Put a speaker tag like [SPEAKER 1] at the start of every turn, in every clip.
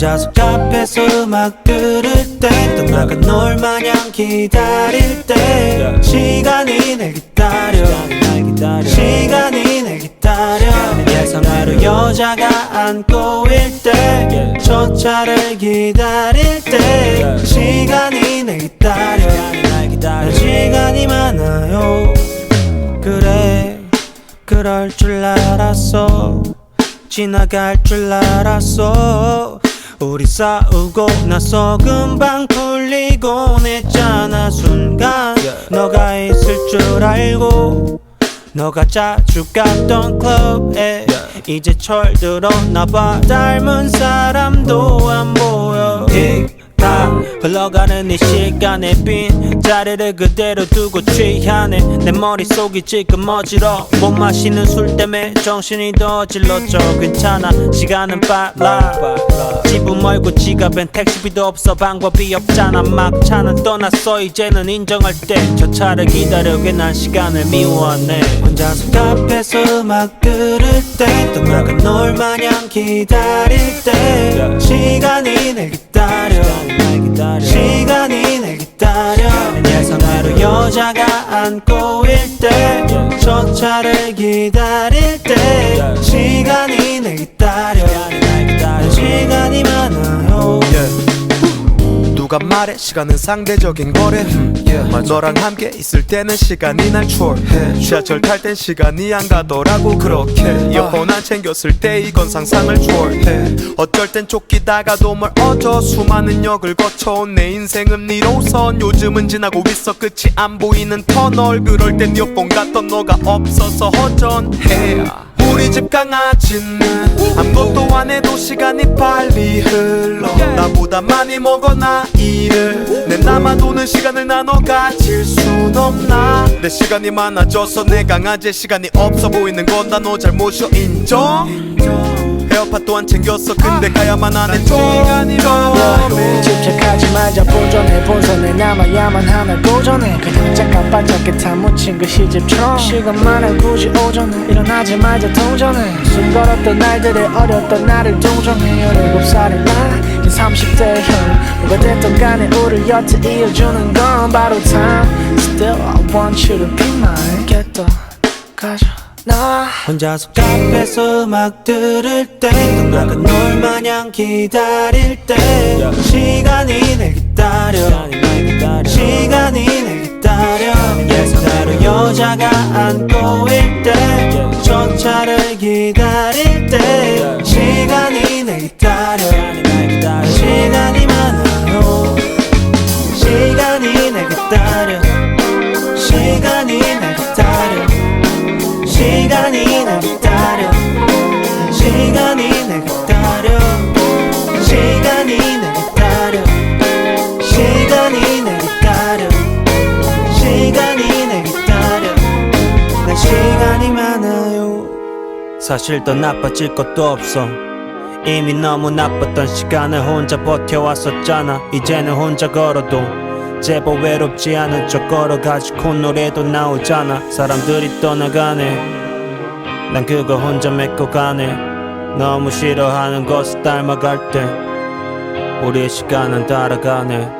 [SPEAKER 1] 혼자서 카페에서 음악 들을 때또 나가 널 마냥 기다릴 때 시간이 날 기다려. 시간이 날 기다려. 예상대로 여자가 안고 일때저 차를 기다릴 때 시간이 날 기다려. 시간이 많아요. 그래 그럴 줄 알았어. 지나갈 줄 알았어 우리 싸우고 나서 금방 풀리곤 했잖아 순간. 너가 있을 줄 알고 너가 자주 갔던 클럽에 이제 철들었나봐. 닮은 사람도 안 보여 흘러가는 이 시간에 빈 자리를 그대로 두고 취하네. 내 머릿속이 지금 어지러 못 마시는 술 때문에 정신이 더 어질러져. 괜찮아. 시간은 빨라. 집은 멀고 지갑엔 택시비도 없어. 방법이 없잖아. 막차는 떠났어. 이제는 인정할 때. 저 차를 기다려게 난 시간을 미워하네. 혼자서 카페에서 음악 들을 때또 나가 널 마냥 기다릴 때. 시간이 날 기다려 안고 일 때 저 차를 기다릴 때 시간이 날 기다려 시간이 많아요
[SPEAKER 2] 누가 말해? 시간은 상대적인 거래. 음, 너랑 함께 있을 때는 시간이 날 초월해. 지하철 탈 땐 시간이 안 가더라고. 그렇게 이어폰 안 챙겼을 때 이건 상상을 초월해. 어쩔 땐 쫓기다가도 멀어져 수많은 역을 거쳐온 내 인생은 1호선. 요즘은 지나고 있어. 끝이 안 보이는 터널. 그럴 땐 이어폰 같던 너가 없어서 허전해. 우리 집 강아지는 아무것도 안 해도 시간이 빨리 흘러. 나보다 많이 먹어 나이를 내 남아도는 시간을 나눠 가질 순 없나? 내 시간이 많아져서 내 강아지의 시간이 없어 보이는 건 다 너 잘못이야 인정 에어팟 또한 챙겼어. 근데 가야만 하는 시간이 많아
[SPEAKER 3] 집착하지 말자. 보존해 본선에 남아야만 하나 고전해. 그냥 잠깐 반짝게 묻힌 그 시집처럼. 시간만은 굳이 오전에 일어나지 말자. 동전해 숨 걸었던 날들에 어렸던 나를 동정해 17살의 나 이제 30대의 형 누가 됐든 간에 우리 여태 이어주는 건 바로 time Still I want you to be mine. Get the 가져 나와
[SPEAKER 1] 혼자서 카페에서 음악 들을 때또 나가 널 마냥 기다릴 때 시간이 날 기다려. 시간이 날 기다려. 예상대로 여자가 안고 일때 저 차를 기다릴 때 시간이 날 기다려 사실 더 나빠질 것도 없어. 이미 너무 나빴던 시간을 혼자 버텨왔었잖아. 이제는 혼자 걸어도 제법 외롭지 않은 척 걸어가지고 노래도 나오잖아. 사람들이 떠나가네. 난 그거 혼자 메꿔 가네. 너무 싫어하는 것을 닮아갈 때 우리의 시간은 따라가네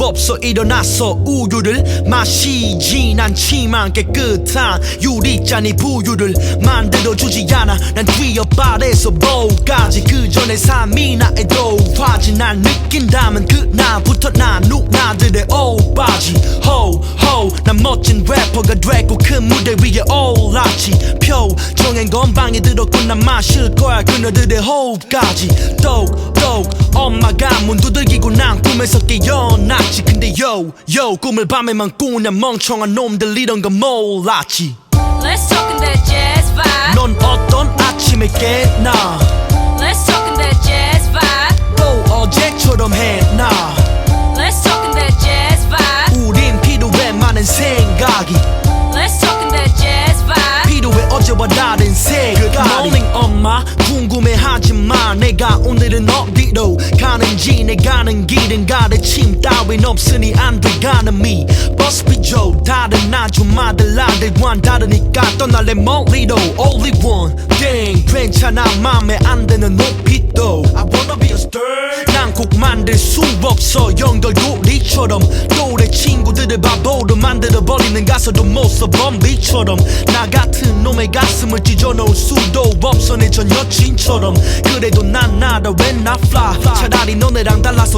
[SPEAKER 4] 없어 일어나서 우유를 마시진 않지만 깨끗한 유리잔이 부유를 만들어주지 않아. 난 뒤옆발에서 뭐까지 그 전에 삶이나 해도 화지. 날 느낀다면 그날부터 난 누나들의 오빠지. 호호 난 멋진 래퍼가 됐고 큰 무대 위에 올랐지. 표정엔 건방에 들었고 난 마실 거야. 그녀들의 호흡까지. 똑똑 엄마가 문 두들기고 난 꿈에서 깨어 났지 근데 yo yo 꿈을 밤에만 꾸냐 멍청한 놈들 이런 건 몰랐지
[SPEAKER 5] Let's talk in that jazz vibe.
[SPEAKER 4] 넌 어떤 아침에 깨나
[SPEAKER 5] Let's talk in that jazz vibe.
[SPEAKER 4] 또 어제처럼 해나 가는 길은 가르침 따윈 없으니 안 버스비 줘 다른 아줌마들 아들과는 다르니까 떠날래 멀리로. Only one thing 괜찮아 맘에 안 드는 높이도. I wanna be a star. 난곡 만들 수 없어 연결고리처럼. 또래 친구들을 바보로 만들어버리는 가사도 못써 범비처럼. 나 같은 놈의 가슴을 찢어놓을 수도 없어 내 전 여친처럼. 그래도 난 나다 왜나 fly. 차라리 너네랑 달라서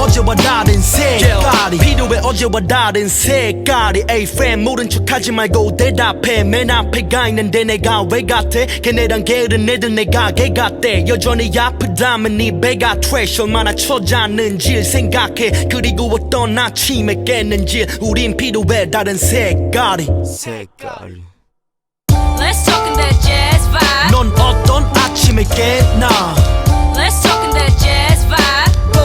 [SPEAKER 4] 어제와 다른 색깔이 필요해 어제와 다른 색깔이 에이 friend 모른 척하지 말고 대답해 맨 앞에 가 있는데 내가 왜 같아? 걔네랑 게으른 애들 내가 개 같대. 여전히 아프다면 네 배가 트래쉬 얼마나 처졌는지 생각해. 그리고 어떤 아침에 깼는지 우린 필요해 다른 색깔이.
[SPEAKER 6] 색깔이
[SPEAKER 5] Let's talk in that jazz vibe.
[SPEAKER 4] 넌 어떤 아침에 깨나?
[SPEAKER 5] Let's talk in that jazz.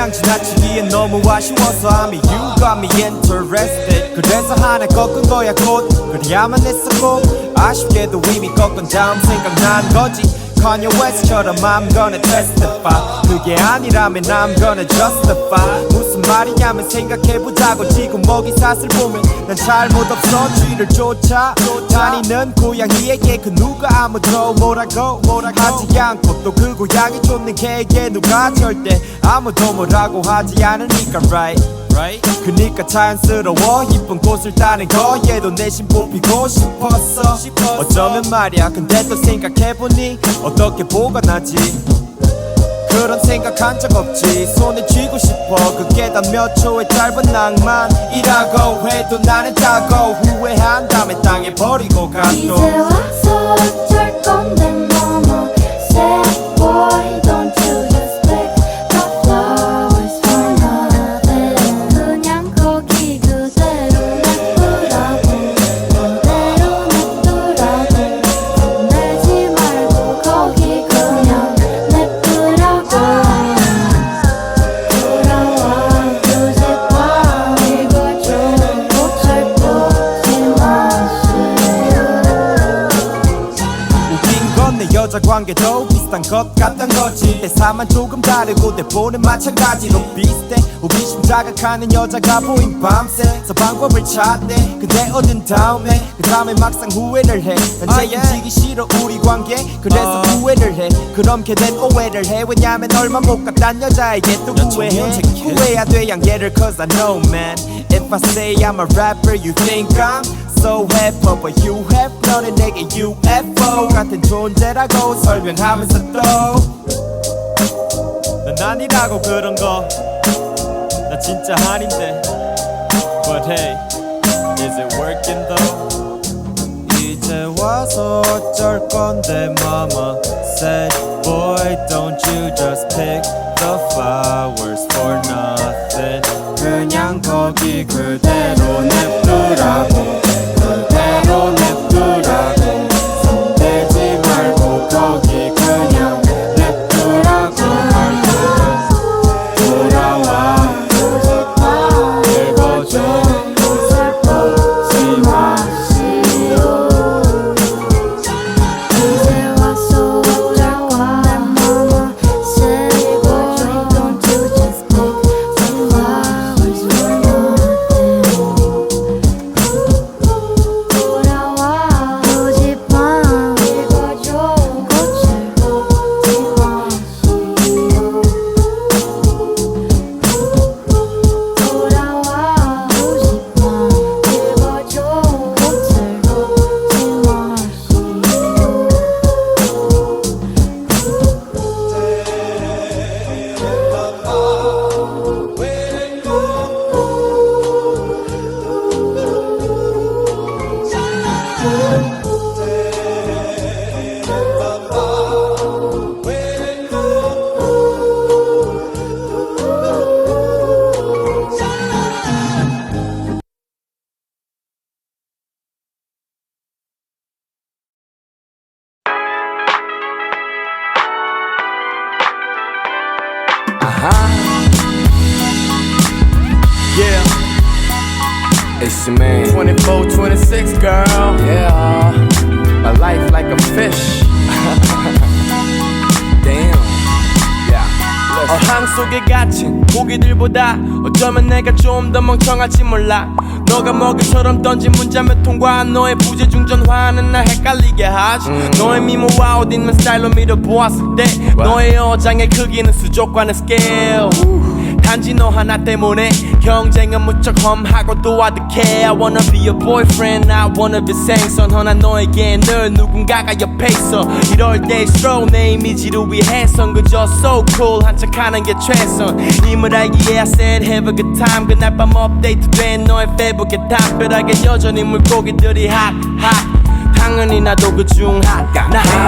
[SPEAKER 7] 그냥 지나치기엔 너무 아쉬워서 I'm you got me interested 그래서 하나 꺾은 거야 곧 그래야만 했었고 아쉽게도 이미 꺾은 다음 생각난 거지 Kanye West처럼 I'm gonna testify 그게 아니라면 I'm gonna justify 말이냐면 생각해보자고. 지금 먹이 사슬 보면 난 잘못 없어. 쥐를 쫓아. 다니는 고양이에게 그 누가 아무도 뭐라고 하지 않고 또 그 고양이 쫓는 개에게 누가 절대 아무도 뭐라고 하지 않으니까. Right 그니까 자연스러워. 이쁜 꽃을 따는 거에도 내심 뽑히고 싶었어. 어쩌면 말이야. 근데 또 생각해보니 어떻게 보가 나지 그런 생각한 적 없지. 손에 쥐고 싶어. 그게 다몇 초의 짧은 낭만이라고 해도 나는 짜고 후회한 다음에 땅에 버리고
[SPEAKER 8] 이제
[SPEAKER 7] 가또
[SPEAKER 8] 와서 어쩔 건데 mama Say boy 내
[SPEAKER 7] 여자 관계도 비슷한 것 같단 거지. 대사만 조금 다르고 대본은 마찬가지로 비슷해. 호기심 자극하는 여자가 보인 밤새 서 방법을 찾네. 근데 얻은 다음에 그 다음에 막상 후회를 해난 책임지기 싫어 우리 관계. 그래서 후회를 해. 그럼 걔는 오해를 해. 왜냐면 얼마 못 갔단 여자에게 또 후회해. 후회야 돼 양계를. Cause I know man. If I say I'm a rapper you think I'm so hyper but you have 너는 내게 UFO 같은 존재라고 설명하면서 또넌 아니라고 그런 거 나 진짜 아닌데 But hey, is it working though? 이제 와서 어쩔 건데 mama said boy don't you just pick the flowers for nothing 그냥 거기 그대로 냅두라고 그대
[SPEAKER 9] 속에 갇힌 고기들보다 어쩌면 내가 좀 더 멍청할지 몰라. 너가 먹이처럼 던진 문자 몇 통과 너의 부재중 전 화는 날 헷갈리게 하지. 너의 미모와 옷 입는 스타일로 밀어보았을 때 너의 어장의 크기는 수족관의 스케일 단지 너 하나 때문에 경쟁은 무척 험하고 또 아득해. I wanna be your boyfriend I wanna be 생선. 허나 너에게 늘 누군가가 옆에 있어. 이럴 때일수록 내 이미지를 위해선. 그저 so cool 한 척하는 게 최선. 임을 알기에 I said have a good time. 그날 밤 업데이트된 너의 페북에 담벼락에 여전히 물고기들이 hot hot 당연히 나도 그중 나 하루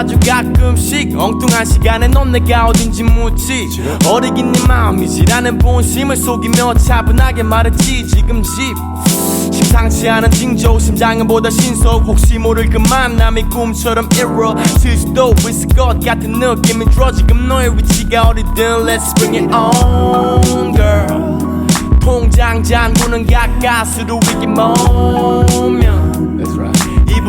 [SPEAKER 9] 아주 가끔씩 엉뚱한 시간에 넌 내가 어딘지 묻지. 어리긴 네 마음이지라는 본심을 속이며 차분하게 말했지. 지금 집 심상치 않은 징조 심장은 보다 신속. 혹시 모를 그 만남이 꿈처럼 이루어질 수도 있을 것 같은 느낌이 들어 지금 너의 위치가 어디든 Let's bring it on girl. 통장 잔고는 가까스로 위기 모면
[SPEAKER 10] That's right.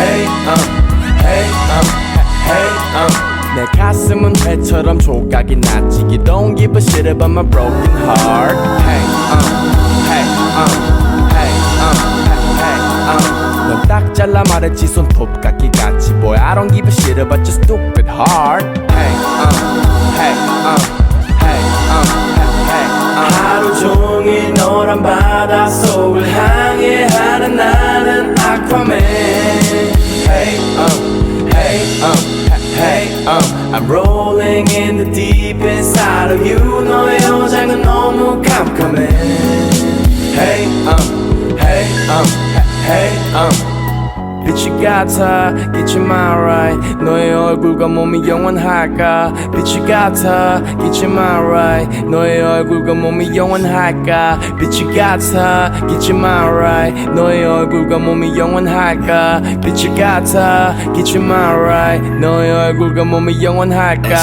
[SPEAKER 9] Hey um Hey um Hey um 내 가슴은 회처럼 조각이 You don't give a shit about my broken heart Hey um Hey um Hey um Hey um 넌딱 잘라 말했지 손톱 깎기 같이 Boy I don't give a shit about your stupid heart Hey um Hey um Hey um Hey um 하루 종일 너란 바닷속을 항해하는 나는 아쿠아맨 Hey um Hey um Hey um I'm rolling in the deep inside of you 너의 여장은 너무 깜깜해 Hey um Hey um Hey um 빛이 같아 잊지 마라 너의 얼굴과 몸이 영원할까? 빛이 같아 잊지 마라 너의 얼굴과 몸이 영원할까? 빛이 같아 잊지 마라 너의 얼굴과 몸이 영원할까? 빛이 같아 잊지 마라 너의 얼굴과 몸이 영원할까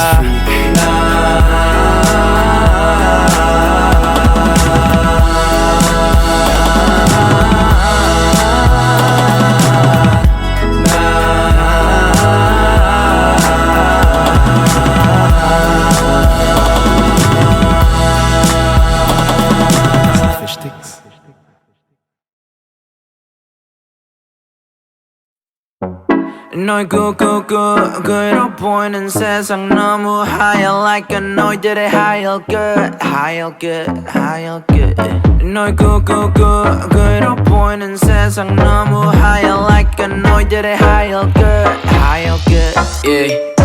[SPEAKER 3] 너의 굿굿굿 그로 보이는 세상 너무 하얘 like a 너희들의 하얀 하얀 하얀 너의 굿굿굿 그로 보이는 세상 너무 하얘 like a 너희들의 하얀 하얀 yeah.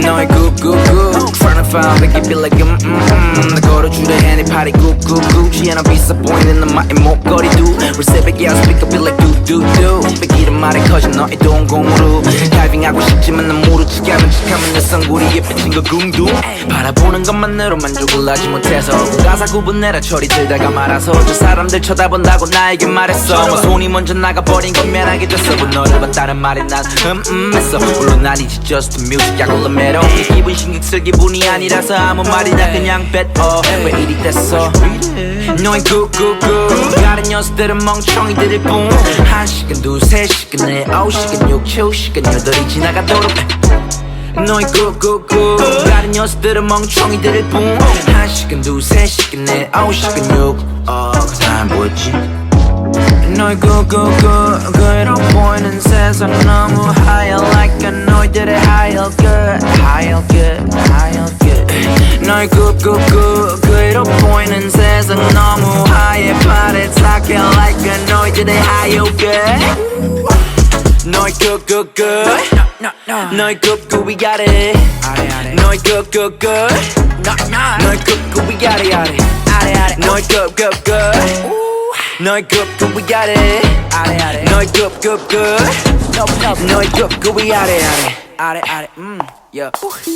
[SPEAKER 3] 너의 굿굿굿 Tryna find make it like um, um, um. 나 걸어주려 해 내 팔이 굿굿굿 시야나 비싸 보이는 너만의 목걸이도. 우리 새벽에 I speak up feel like 두두두 뺏기는 말에 커진 너의 동공으로. 다이빙하고 싶지만 난 모르지 않은 척하면 내 쌍구리에 삐친 거 궁둥. 바라보는 것만으로 만족을 하지 못해서. 그 가사 구분내라 철이 들다가 말아서. 저 사람들 쳐다본다고 나에게 말했어. 뭐 손이 먼저 나가버린 건 미안하게 됐어. 뭐 너를 봤다는 말에 난 음음 했어. 물론 아니지 just music 약 올라 메로 이 기분 신경 쓸 기분이 아니라서 아무 말이나 그냥 뱉어. 왜 이리 됐어? 너의 굿굿굿 다른 녀석들은 멍청이들일 뿐. 한 시간 두세 시간 네 아홉 시간 육칠 시간 여덟이 지나가도록 너의 굿굿굿 다른 녀석들은 멍청이들일 뿐 한 시간 두세 시간 네 아홉 시간 육어난 뭐였지? 너의 굿굿굿 그로 보이는 세상 너무 하얘 like a 너희들의 하얀 하 얀 하얀 너의 굿굿굿 그로 보이는 세상 너무 하얘 발에 착해 like a 너희들의 하얀 너의 굿굿굿 너의 굿굿 we got it 너의 굿굿굿 너의 굿굿 we got it 너의 굿굿굿 너의 굿굿 we got it 너의 굿굿굿 너의 굿굿 we got it 아래 아래. 음 yeah.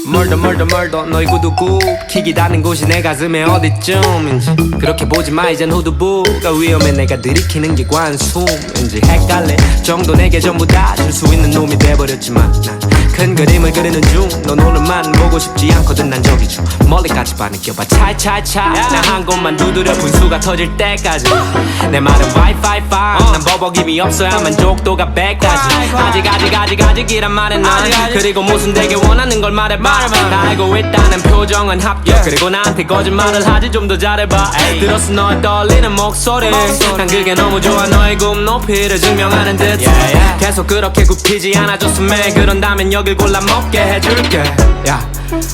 [SPEAKER 11] 멀더 멀더 멀더 너의 구두구 킥이 닿는 곳이 내 가슴에 어디쯤인지. 그렇게 보지 마 이젠 후두부가 위험해. 내가 들이키는 게 관숨인지. 헷갈릴 정도 내게 전부 다 줄 수 있는 놈이 돼버렸지만 난큰 그림을 그리는 중넌 오늘만 보고 싶지 않거든. 난 저기 저 멀리까지 봐 느껴봐. 차차차 나 한 곳만 두드려 분수가 터질 때까지. 내 말은 와이파이 난 버벅임이 없어야 만족도가 100까지. 아직 아직 아직 아직이란 말은 난 그리고 무슨 되게 원 하는 걸 말해봐. 나 알고 있다는 표정은 합격. 그리고 나한테 거짓말을 하지 좀 더 잘해봐. 들었어 너의 떨리는 목소리. 난 그게 너무 좋아. 너의 굽 높이를 증명하는 듯. 계속 그렇게 굽히지 않아줬으면 그런다면 여길 골라 먹게 해줄게. 야.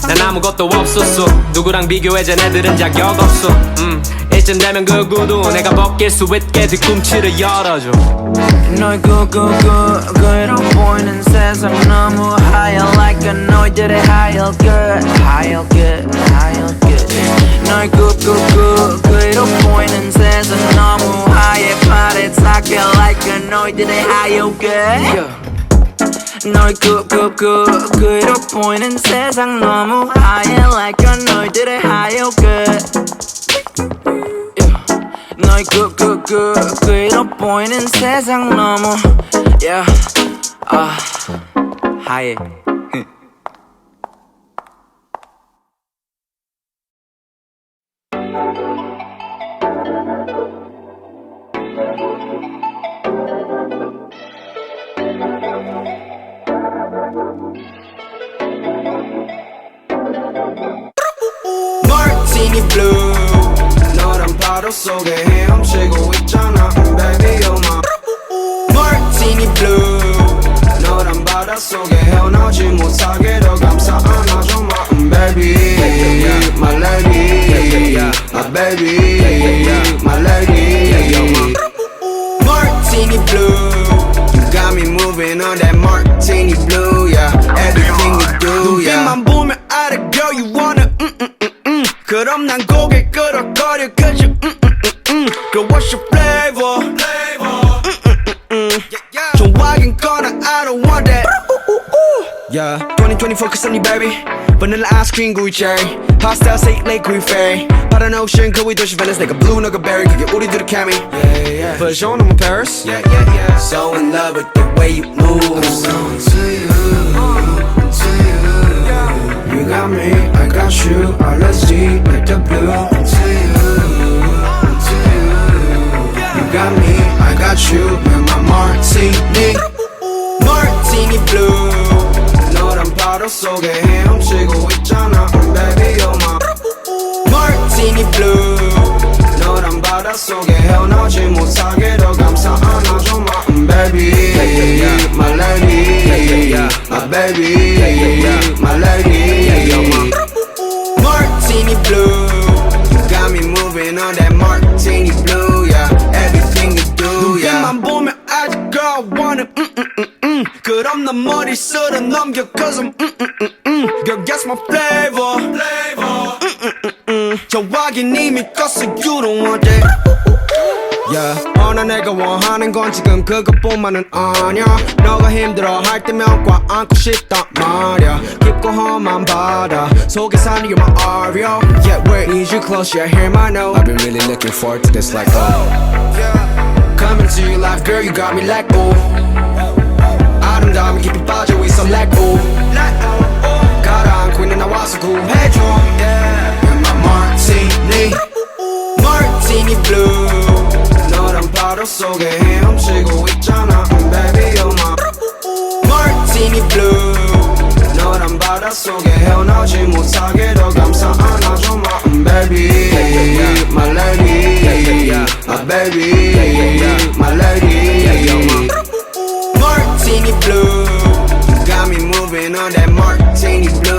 [SPEAKER 11] 난 아무것도 없었어. 누구랑 비교해 쟤네들은 자격 없어. 음, 이쯤 되면 그 구두 내가 벗길 수 있게 뒤꿈치를 열어줘.
[SPEAKER 3] 너의 굿굿굿 그로 보이는 세상 너무 하얘 like a 너희들의 하얀 하얀 하얀 너의 굿굿굿 그로 보이는 세상 너무 하얘 발에 착해 like a 너희들의 하얀 너의 굿굿굿 그로 보이는 세상 너무 하얘 like a 너희들의 하얀 너의 굿굿굿 그로 보이는 세상 너무 yeah 아 하얘
[SPEAKER 12] 파도 속에 헤엄치고 있잖아 Baby you're my Martini blue 너란 바다 속에 헤어나지 못하게 더 감싸 안아줘 my baby My lady My baby My lady Martini blue You got me moving on that martini blue yeah Everything you do yeah 눈빛만 보면 알아 girl you wanna mm, mm, mm, mm. 그럼 난 고개 what's your flavor mm, mm, mm, mm. 좋아하긴 거나 I don't want that Yeah 2024 cause I'm your baby Vanilla ice cream 구이 cherry Hostile say lake 구이 fairy 파란 ocean 거위 도시 Venice 내가 blue 너가 berry 그게 우리들의 케미 yeah, yeah. But show them Paris yeah, yeah, yeah. So in love with the way you move I'm so into you Into you You got me, I got you LSD like the blue Into you in my martini. Martini blue. 너란 파도 속에 헤엄치고 있잖아 Baby you're my Martini blue. 너란 바다 속에 헤어나지 못하게 더 감사 my baby My lady My baby My lady. You're my Martini blue. 술은 넘겨 cause I'm mm, mm, mm, mm. Girl guess my flavor mm, mm, mm, mm. 저와긴 이미 껐어 you don't want that Yeah. 어나 내가 원하는 건 지금 그것뿐만은 아냐 너가 힘들어 할 때면 꽉 안고 싶단 말야 깊고 험한 바다 속에 사는 you're my aria Yeah, where need you close, yeah, hear my note
[SPEAKER 10] I've been really looking forward to this like oh
[SPEAKER 12] Coming to your life, girl, you got me like ooh 아름다움이 깊이 빠져 있어 like ooh 가라앉고 있는 나와서 구해줘 Yeah, you're my martini Martini blue 너란 바로 속에 헤엄치고 있잖아 mm, Baby, you're my Martini blue 너란 바다 속에 헤어나지 못하게 더 감싸 안아줘 my mm, baby My lady My baby My lady Martini blue. Got me moving on that martini blue